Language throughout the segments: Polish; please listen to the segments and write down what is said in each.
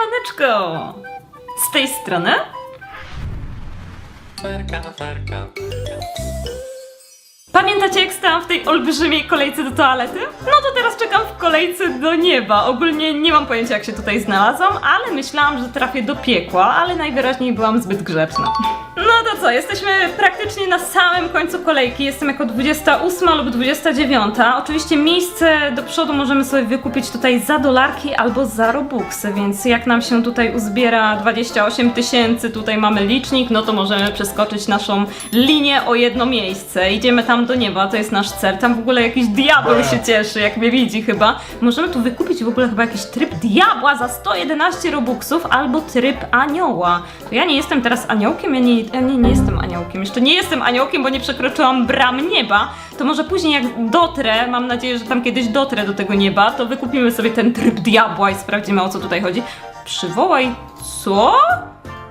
Siemaneczko! Z tej strony. Pamiętacie jak stałam w tej olbrzymiej kolejce do toalety? No to teraz czekam w kolejce do nieba. Ogólnie nie mam pojęcia jak się tutaj znalazłam, ale myślałam, że trafię do piekła, ale najwyraźniej byłam zbyt grzeczna. No to co, jesteśmy praktycznie na samym końcu kolejki. Jestem jako 28 lub 29. Oczywiście miejsce do przodu możemy sobie wykupić tutaj za dolarki albo za robuxy, więc jak nam się tutaj uzbiera 28 tysięcy, tutaj mamy licznik, no to możemy przeskoczyć naszą linię o jedno miejsce. Idziemy tam do nieba, to jest nasz cel. Tam w ogóle jakiś diabeł się cieszy, jak mnie widzi chyba. Możemy tu wykupić w ogóle chyba jakiś tryb diabła za 111 robuxów albo tryb anioła. To ja nie jestem teraz aniołkiem, ja nie, ja nie, nie jestem aniołkiem. Jeszcze nie jestem aniołkiem, bo nie przekroczyłam bram nieba. To może później jak dotrę, mam nadzieję, że tam kiedyś dotrę do tego nieba, to wykupimy sobie ten tryb diabła i sprawdzimy o co tutaj chodzi. Przywołaj... co?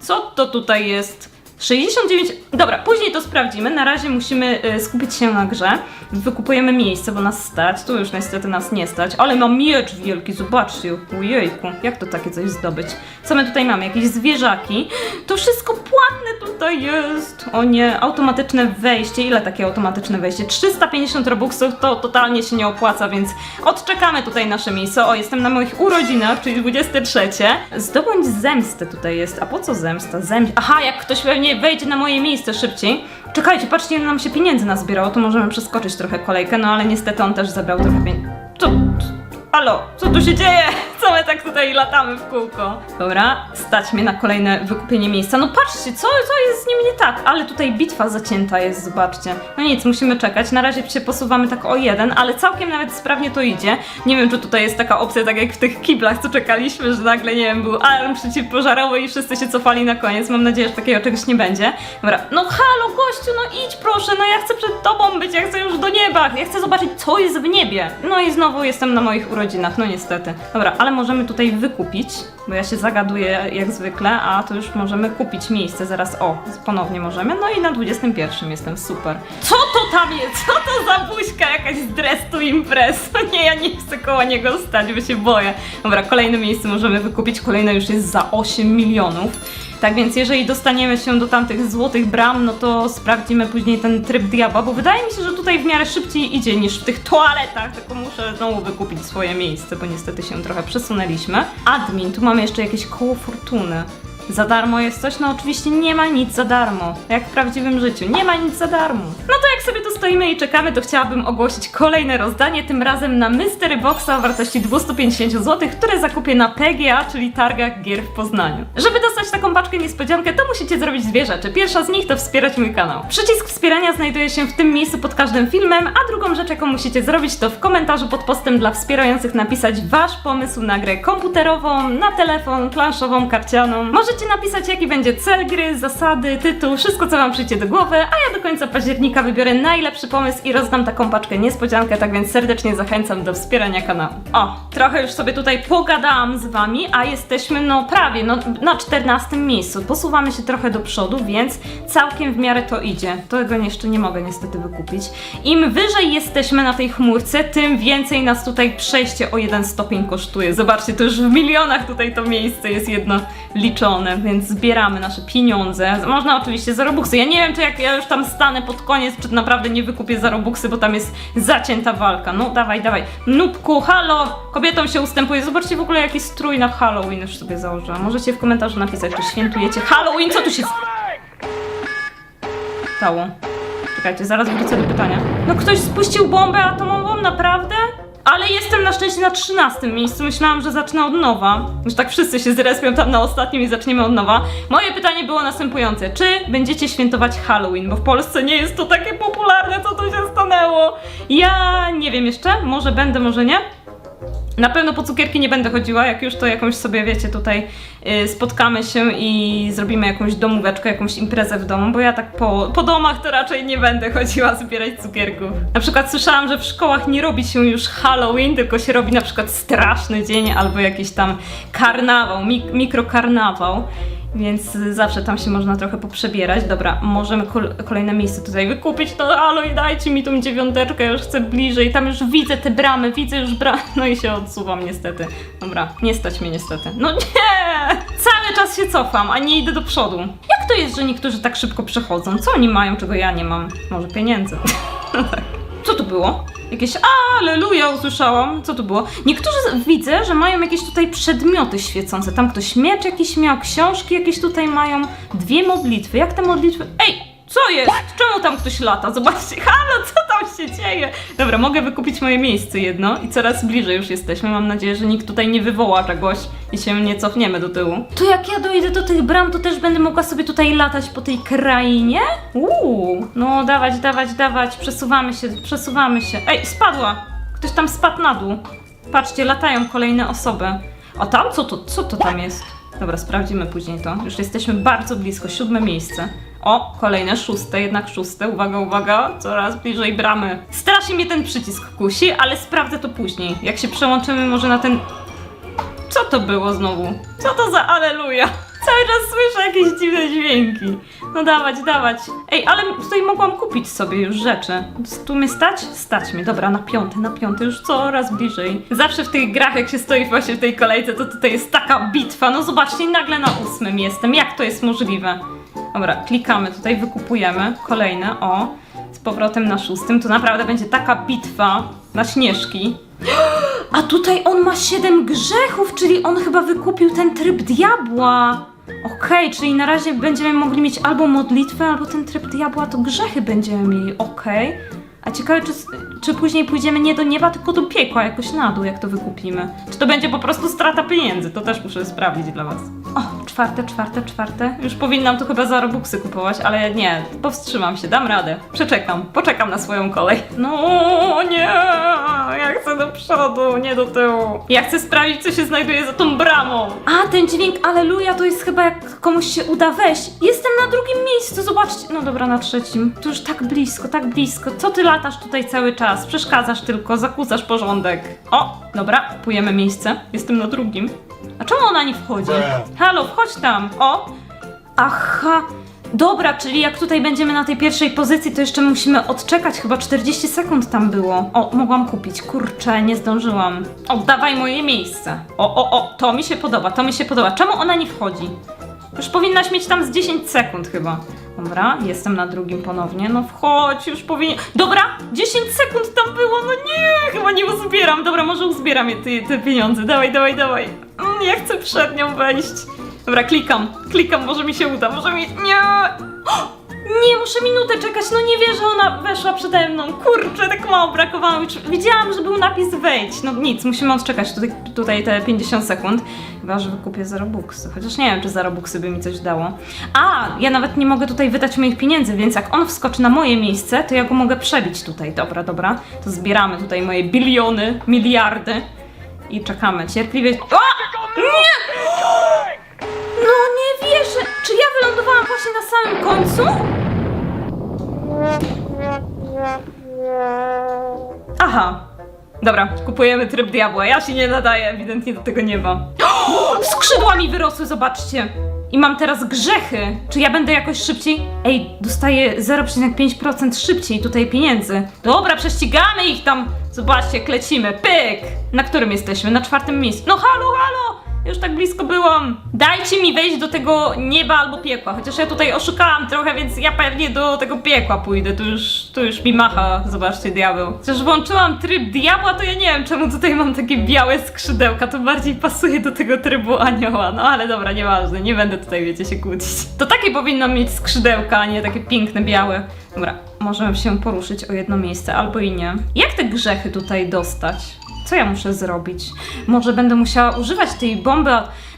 Co to tutaj jest? 69. Dobra, później to sprawdzimy. Na razie musimy y, skupić się na grze. Wykupujemy miejsce, bo nas stać. Tu już niestety nas nie stać. Ale mam miecz wielki, zobaczcie. Ojejku, jak to takie coś zdobyć? Co my tutaj mamy? Jakieś zwierzaki. To wszystko płatne tutaj jest. O nie, automatyczne wejście. Ile takie automatyczne wejście? 350 robuxów to totalnie się nie opłaca, więc odczekamy tutaj nasze miejsce. O, jestem na moich urodzinach, czyli 23. Zdobądź zemstę tutaj jest. A po co zemsta? Zemsta. Aha, jak ktoś pewnie wejdzie na moje miejsce szybciej. Czekajcie, patrzcie, ile nam się pieniędzy nazbierało, to możemy przeskoczyć trochę kolejkę, no ale niestety on też zabrał trochę pieniędzy. Co? Halo, co tu się dzieje? Co my tak tutaj latamy w kółko? Dobra, stać mnie na kolejne wykupienie miejsca. No patrzcie, co, co jest z nim nie tak? Ale tutaj bitwa zacięta jest, zobaczcie. No nic, musimy czekać. Na razie się posuwamy tak o jeden, ale całkiem nawet sprawnie to idzie. Nie wiem, czy tutaj jest taka opcja, tak jak w tych kiblach, co czekaliśmy, że nagle, nie wiem, był alarm przeciwpożarowy i wszyscy się cofali na koniec. Mam nadzieję, że takiego czegoś nie będzie. Dobra, no halo, gościu, no idź proszę, no ja chcę przed tobą być, ja chcę już do nieba, ja chcę zobaczyć, co jest w niebie. No i znowu jestem na moich urodzinach, no niestety. Dobra, ale możemy tutaj wykupić, bo ja się zagaduję jak zwykle, a to już możemy kupić miejsce zaraz. O, ponownie możemy. No i na 21 jestem super. Co to tam jest? Co to za buźka? Jakaś z dress to nie, ja nie chcę koło niego stać, bo się boję. Dobra, kolejne miejsce możemy wykupić. Kolejne już jest za 8 milionów. Tak więc jeżeli dostaniemy się do tamtych złotych bram, no to sprawdzimy później ten tryb diabła, bo wydaje mi się, że tutaj w miarę szybciej idzie niż w tych toaletach, tylko muszę znowu wykupić swoje miejsce, bo niestety się trochę przesunęliśmy. Admin, tu mamy jeszcze jakieś koło fortuny. Za darmo jest coś? No oczywiście nie ma nic za darmo. Jak w prawdziwym życiu. Nie ma nic za darmo. No to jak sobie tu stoimy i czekamy, to chciałabym ogłosić kolejne rozdanie, tym razem na Mystery Boxa o wartości 250 zł, które zakupię na PGA, czyli targach gier w Poznaniu. Żeby dostać taką paczkę niespodziankę, to musicie zrobić dwie rzeczy. Pierwsza z nich to wspierać mój kanał. Przycisk wspierania znajduje się w tym miejscu pod każdym filmem, a drugą rzecz, jaką musicie zrobić, to w komentarzu pod postem dla wspierających napisać wasz pomysł na grę komputerową, na telefon, planszową, karcianą. Możecie napisać, jaki będzie cel gry, zasady, tytuł, wszystko, co wam przyjdzie do głowy, a ja do końca października wybiorę najlepszy pomysł i rozdam taką paczkę niespodziankę, tak więc serdecznie zachęcam do wspierania kanału. O, trochę już sobie tutaj pogadałam z wami, a jesteśmy no prawie no, na 14 miejscu. Posuwamy się trochę do przodu, więc całkiem w miarę to idzie. Tego jeszcze nie mogę niestety wykupić. Im wyżej jesteśmy na tej chmurce, tym więcej nas tutaj przejście o jeden stopień kosztuje. Zobaczcie, to już w milionach tutaj to miejsce jest jedno liczone, więc zbieramy nasze pieniądze. Można oczywiście za robuxy. Ja nie wiem, czy jak ja już tam stanę pod koniec, czy naprawdę nie wykupię za robuxy, bo tam jest zacięta walka. No dawaj, dawaj. Nubku, halo! Kobietom się ustępuje. Zobaczcie w ogóle jaki strój na Halloween już sobie założyłam. Możecie w komentarzu napisać, czy świętujecie Halloween. Co tu się stało? Czekajcie, zaraz wrócę do pytania. No ktoś spuścił bombę atomową, naprawdę? Ale jestem na szczęście na 13 miejscu. Myślałam, że zacznę od nowa. Już tak wszyscy się zrespią tam na ostatnim i zaczniemy od nowa. Moje pytanie było następujące. Czy będziecie świętować Halloween? Bo w Polsce nie jest to takie popularne, co tu się stanęło. Ja nie wiem jeszcze. Może będę, może nie. Na pewno po cukierki nie będę chodziła, jak już to jakąś sobie, wiecie, tutaj y, spotkamy się i zrobimy jakąś domóweczkę, jakąś imprezę w domu, bo ja tak po, po domach to raczej nie będę chodziła zbierać cukierków. Na przykład słyszałam, że w szkołach nie robi się już Halloween, tylko się robi na przykład straszny dzień albo jakiś tam karnawał, mik mikrokarnawał. Więc zawsze tam się można trochę poprzebierać. Dobra, możemy kol- kolejne miejsce tutaj wykupić. No i dajcie mi tą dziewiąteczkę, już chcę bliżej. Tam już widzę te bramy, widzę już bramy. No i się odsuwam niestety. Dobra, nie stać mnie niestety. No nie! Cały czas się cofam, a nie idę do przodu. Jak to jest, że niektórzy tak szybko przechodzą? Co oni mają, czego ja nie mam? Może pieniędzy. No tak. Co to było? Jakieś aleluja usłyszałam. Co to było? Niektórzy widzę, że mają jakieś tutaj przedmioty świecące. Tam ktoś miecz jakiś miał, książki jakieś tutaj mają, dwie modlitwy. Jak te modlitwy? Ej! Co jest? Czemu tam ktoś lata? Zobaczcie, halo, co tam się dzieje? Dobra, mogę wykupić moje miejsce jedno i coraz bliżej już jesteśmy. Mam nadzieję, że nikt tutaj nie wywoła czegoś i się nie cofniemy do tyłu. To jak ja dojdę do tych bram, to też będę mogła sobie tutaj latać po tej krainie? Uuu, no dawać, dawać, dawać, przesuwamy się, przesuwamy się. Ej, spadła! Ktoś tam spadł na dół. Patrzcie, latają kolejne osoby. A tam co to, co to tam jest? Dobra, sprawdzimy później to. Już jesteśmy bardzo blisko, siódme miejsce. O, kolejne szóste, jednak szóste. Uwaga, uwaga, coraz bliżej bramy. Strasznie mnie ten przycisk kusi, ale sprawdzę to później. Jak się przełączymy może na ten... Co to było znowu? Co to za aleluja? Cały czas słyszę jakieś dziwne dźwięki. No dawać, dawać. Ej, ale tutaj mogłam kupić sobie już rzeczy. Tu mnie stać? Stać mnie. Dobra, na piąty, na piąty, już coraz bliżej. Zawsze w tych grach, jak się stoi właśnie w tej kolejce, to tutaj jest taka bitwa. No zobaczcie, nagle na ósmym jestem. Jak to jest możliwe? Dobra, klikamy tutaj, wykupujemy. Kolejne, o. Z powrotem na szóstym. Tu naprawdę będzie taka bitwa na śnieżki. A tutaj on ma 7 grzechów, czyli on chyba wykupił ten tryb diabła. Okej, czyli na razie będziemy mogli mieć albo modlitwę, albo ten tryb diabła, to grzechy będziemy mieli, okej. A ciekawe, czy, czy później pójdziemy nie do nieba, tylko do piekła, jakoś na dół, jak to wykupimy. Czy to będzie po prostu strata pieniędzy, to też muszę sprawdzić dla was. O, czwarte, czwarte, czwarte. Już powinnam tu chyba za Robuxy kupować, ale nie, powstrzymam się, dam radę. Przeczekam, poczekam na swoją kolej. No nie, ja chcę do przodu, nie do tyłu. Ja chcę sprawdzić, co się znajduje za tą bramą. A, ten dźwięk aleluja to jest chyba jak komuś się uda wejść. Jestem na drugim miejscu, zobaczcie. No dobra, na trzecim. To już tak blisko, tak blisko. Co ty latasz tutaj cały czas? Przeszkadzasz tylko, zakłócasz porządek. O, dobra, kupujemy miejsce. Jestem na drugim. A czemu ona nie wchodzi? Halo, wchodź tam. O! Aha! Dobra, czyli jak tutaj będziemy na tej pierwszej pozycji, to jeszcze musimy odczekać, chyba 40 sekund tam było. O, mogłam kupić, kurczę, nie zdążyłam. Oddawaj moje miejsce. O, o, o, to mi się podoba, to mi się podoba. Czemu ona nie wchodzi? Już powinnaś mieć tam z 10 sekund chyba. Dobra, jestem na drugim ponownie. No wchodź, już powinien. Dobra, 10 sekund tam było, no nie, chyba nie uzbieram. Dobra, może uzbieram je, te, te pieniądze. Dawaj, dawaj, dawaj. Ja chcę przed nią wejść. Dobra, klikam, klikam, może mi się uda, może mi... Nie! Nie, muszę minutę czekać, no nie wierzę, ona weszła przede mną. Kurczę, tak mało brakowało. Widziałam, że był napis wejdź. No nic, musimy odczekać tutaj, tutaj te 50 sekund. Chyba, że wykupię za Robuxy. Chociaż nie wiem, czy za Robuxy by mi coś dało. A, ja nawet nie mogę tutaj wydać moich pieniędzy, więc jak on wskoczy na moje miejsce, to ja go mogę przebić tutaj. Dobra, dobra. To zbieramy tutaj moje biliony, miliardy. I czekamy cierpliwie. O! Nie! No nie wierzę! Czy ja wylądowałam właśnie na samym końcu? Aha. Dobra, kupujemy tryb diabła. Ja się nie nadaję ewidentnie do tego nieba. Skrzydła mi wyrosły, zobaczcie. I mam teraz grzechy. Czy ja będę jakoś szybciej? Ej, dostaję 0,5% szybciej tutaj pieniędzy. Dobra, prześcigamy ich tam. Zobaczcie, klecimy. Pyk! Na którym jesteśmy? Na czwartym miejscu. No halo, halo! Już tak blisko byłam. Dajcie mi wejść do tego nieba albo piekła. Chociaż ja tutaj oszukałam trochę, więc ja pewnie do tego piekła pójdę. Tu już, tu już mi macha, zobaczcie, diabeł. Chociaż włączyłam tryb diabła, to ja nie wiem, czemu tutaj mam takie białe skrzydełka. To bardziej pasuje do tego trybu anioła. No ale dobra, nieważne, nie będę tutaj, wiecie, się kłócić. To takie powinno mieć skrzydełka, a nie takie piękne, białe. Dobra, możemy się poruszyć o jedno miejsce, albo i nie. Jak te grzechy tutaj dostać? Co ja muszę zrobić? Może będę musiała używać tej bomby?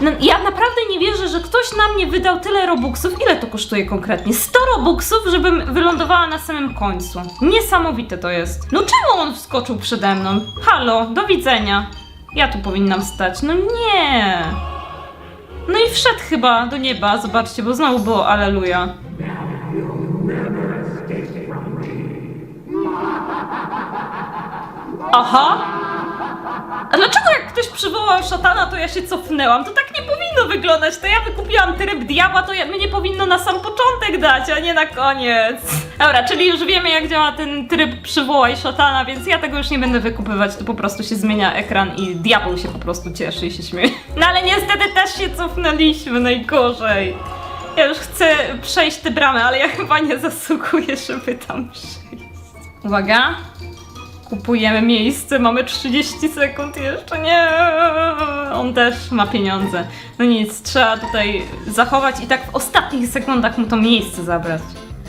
No, ja naprawdę nie wierzę, że ktoś na mnie wydał tyle robuxów. Ile to kosztuje konkretnie? 100 robuxów, żebym wylądowała na samym końcu. Niesamowite to jest. No czemu on wskoczył przede mną? Halo, do widzenia. Ja tu powinnam stać. No nie. No i wszedł chyba do nieba, zobaczcie, bo znowu było aleluja. Aha. A dlaczego jak ktoś przywołał szatana, to ja się cofnęłam. To tak nie powinno wyglądać. To ja wykupiłam tryb diabła, to ja, mnie powinno na sam początek dać, a nie na koniec. Dobra, czyli już wiemy jak działa ten tryb przywołaj szatana, więc ja tego już nie będę wykupywać, to po prostu się zmienia ekran i diabeł się po prostu cieszy i się śmieje. No ale niestety też się cofnęliśmy, najgorzej. Ja już chcę przejść tę bramę, ale ja chyba nie zasługuję, żeby tam przejść. Uwaga. Kupujemy miejsce, mamy 30 sekund jeszcze. Nie, on też ma pieniądze. No nic, trzeba tutaj zachować i tak w ostatnich sekundach mu to miejsce zabrać.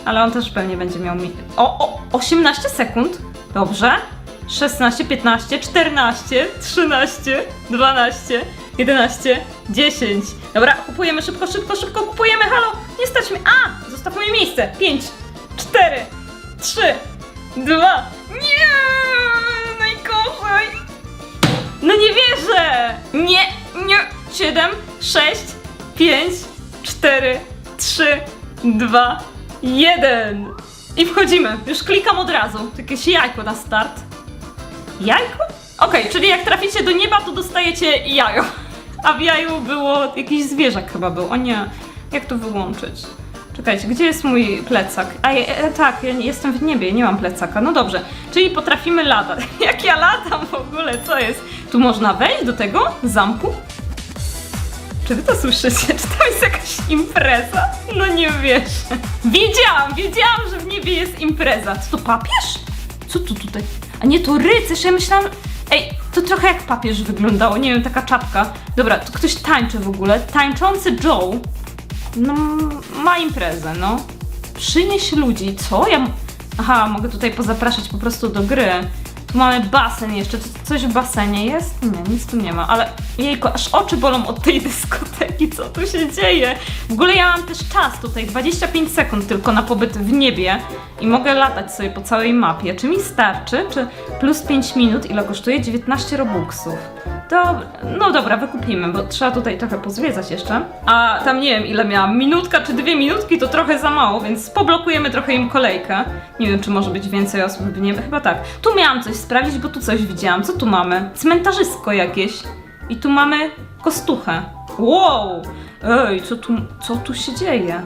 Ale on też pewnie będzie miał. Mi- o, o, 18 sekund. Dobrze. 16, 15, 14, 13, 12, 11, 10. Dobra, kupujemy szybko, szybko, szybko, kupujemy. Halo, nie stać mi. A! Zostaw moje miejsce. 5, 4, 3, 2. Nie! No nie wierzę! Nie, nie. 7, 6, 5, 4, 3, 2, 1. I wchodzimy. Już klikam od razu. Jakieś jajko na start. Jajko? Okej, czyli jak traficie do nieba, to dostajecie jajo. A w jaju było jakiś zwierzak chyba był. O nie, jak to wyłączyć? Czekajcie, gdzie jest mój plecak? A e, e, tak, ja jestem w niebie, nie mam plecaka. No dobrze, czyli potrafimy latać. Jak ja latam w ogóle, co jest? Tu można wejść do tego zamku? Czy wy to słyszycie? Czy tam jest jakaś impreza? No nie wierzę. Wiedziałam, wiedziałam, że w niebie jest impreza. Co to papież? Co tu tutaj? A nie, to rycerz, ja myślałam... Ej, to trochę jak papież wyglądało, nie wiem, taka czapka. Dobra, to ktoś tańczy w ogóle. Tańczący Joe. No, ma imprezę, no. Przynieś ludzi. Co? Ja... Aha, mogę tutaj pozapraszać po prostu do gry. Tu mamy basen jeszcze. Coś w basenie jest? Nie, nic tu nie ma, ale jejku, aż oczy bolą od tej dyskoteki. Co tu się dzieje? W ogóle ja mam też czas tutaj, 25 sekund tylko na pobyt w niebie i mogę latać sobie po całej mapie. Czy mi starczy? Czy plus 5 minut? Ile kosztuje? 19 robuxów. No dobra, wykupimy, bo trzeba tutaj trochę pozwiedzać jeszcze. A tam nie wiem ile miałam, minutka czy dwie minutki to trochę za mało, więc poblokujemy trochę im kolejkę. Nie wiem, czy może być więcej osób w niebie, chyba tak. Tu miałam coś sprawdzić, bo tu coś widziałam. Co tu mamy? Cmentarzysko jakieś. I tu mamy kostuchę. Wow! Ej, co tu, co tu się dzieje?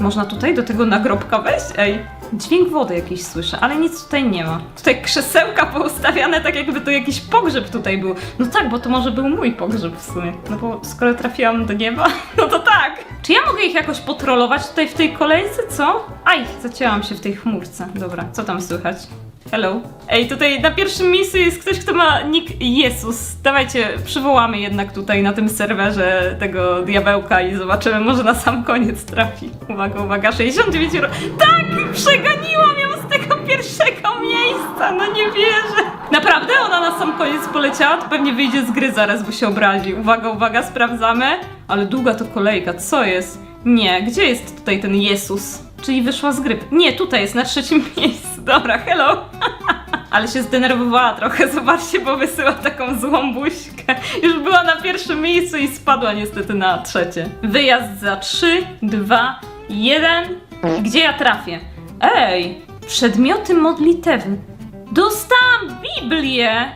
Można tutaj do tego nagrobka wejść? Ej, dźwięk wody jakiś słyszę, ale nic tutaj nie ma. Tutaj krzesełka poustawiane tak jakby to jakiś pogrzeb tutaj był. No tak, bo to może był mój pogrzeb w sumie. No bo skoro trafiłam do nieba, no to tak. Czy ja mogę ich jakoś potrolować tutaj w tej kolejce, co? Aj, zacięłam się w tej chmurce. Dobra, co tam słychać? Hello. Ej, tutaj na pierwszym miejscu jest ktoś, kto ma nick Jezus. Dawajcie, przywołamy jednak tutaj na tym serwerze tego diabełka i zobaczymy, może na sam koniec trafi. Uwaga, uwaga, 69 euro. Tak! Przeganiłam ją z tego pierwszego miejsca, no nie wierzę. Naprawdę? Ona na sam koniec poleciała? To pewnie wyjdzie z gry zaraz, bo się obrazi. Uwaga, uwaga, sprawdzamy. Ale długa to kolejka, co jest? Nie, gdzie jest tutaj ten Jezus? Czyli wyszła z gry. Nie, tutaj jest na trzecim miejscu. Dobra, hello. Ale się zdenerwowała trochę, zobaczcie, bo wysyła taką złą buźkę. Już była na pierwszym miejscu i spadła niestety na trzecie. Wyjazd za 3, 2, 1. Gdzie ja trafię? Ej, przedmioty modlitewne. Dostałam Biblię!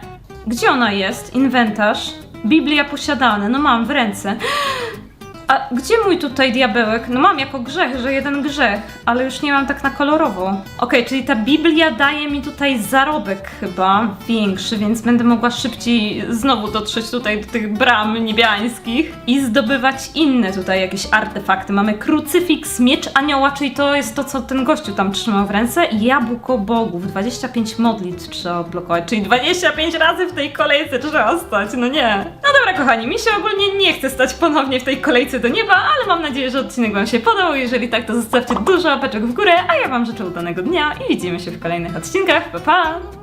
Gdzie ona jest? Inwentarz. Biblia posiadane. No mam w ręce. A gdzie mój tutaj diabełek? No mam jako grzech, że jeden grzech, ale już nie mam tak na kolorowo. Okej, czyli ta Biblia daje mi tutaj zarobek chyba większy, więc będę mogła szybciej znowu dotrzeć tutaj do tych bram niebiańskich i zdobywać inne tutaj jakieś artefakty. Mamy krucyfiks, miecz anioła, czyli to jest to, co ten gościu tam trzymał w ręce jabłko bogów. 25 modlitw trzeba odblokować, czyli 25 razy w tej kolejce trzeba stać, no nie. No dobra kochani, mi się ogólnie nie chce stać ponownie w tej kolejce do nieba, ale mam nadzieję, że odcinek Wam się podobał. Jeżeli tak, to zostawcie dużo łapeczek w górę, a ja Wam życzę udanego dnia i widzimy się w kolejnych odcinkach. Pa pa!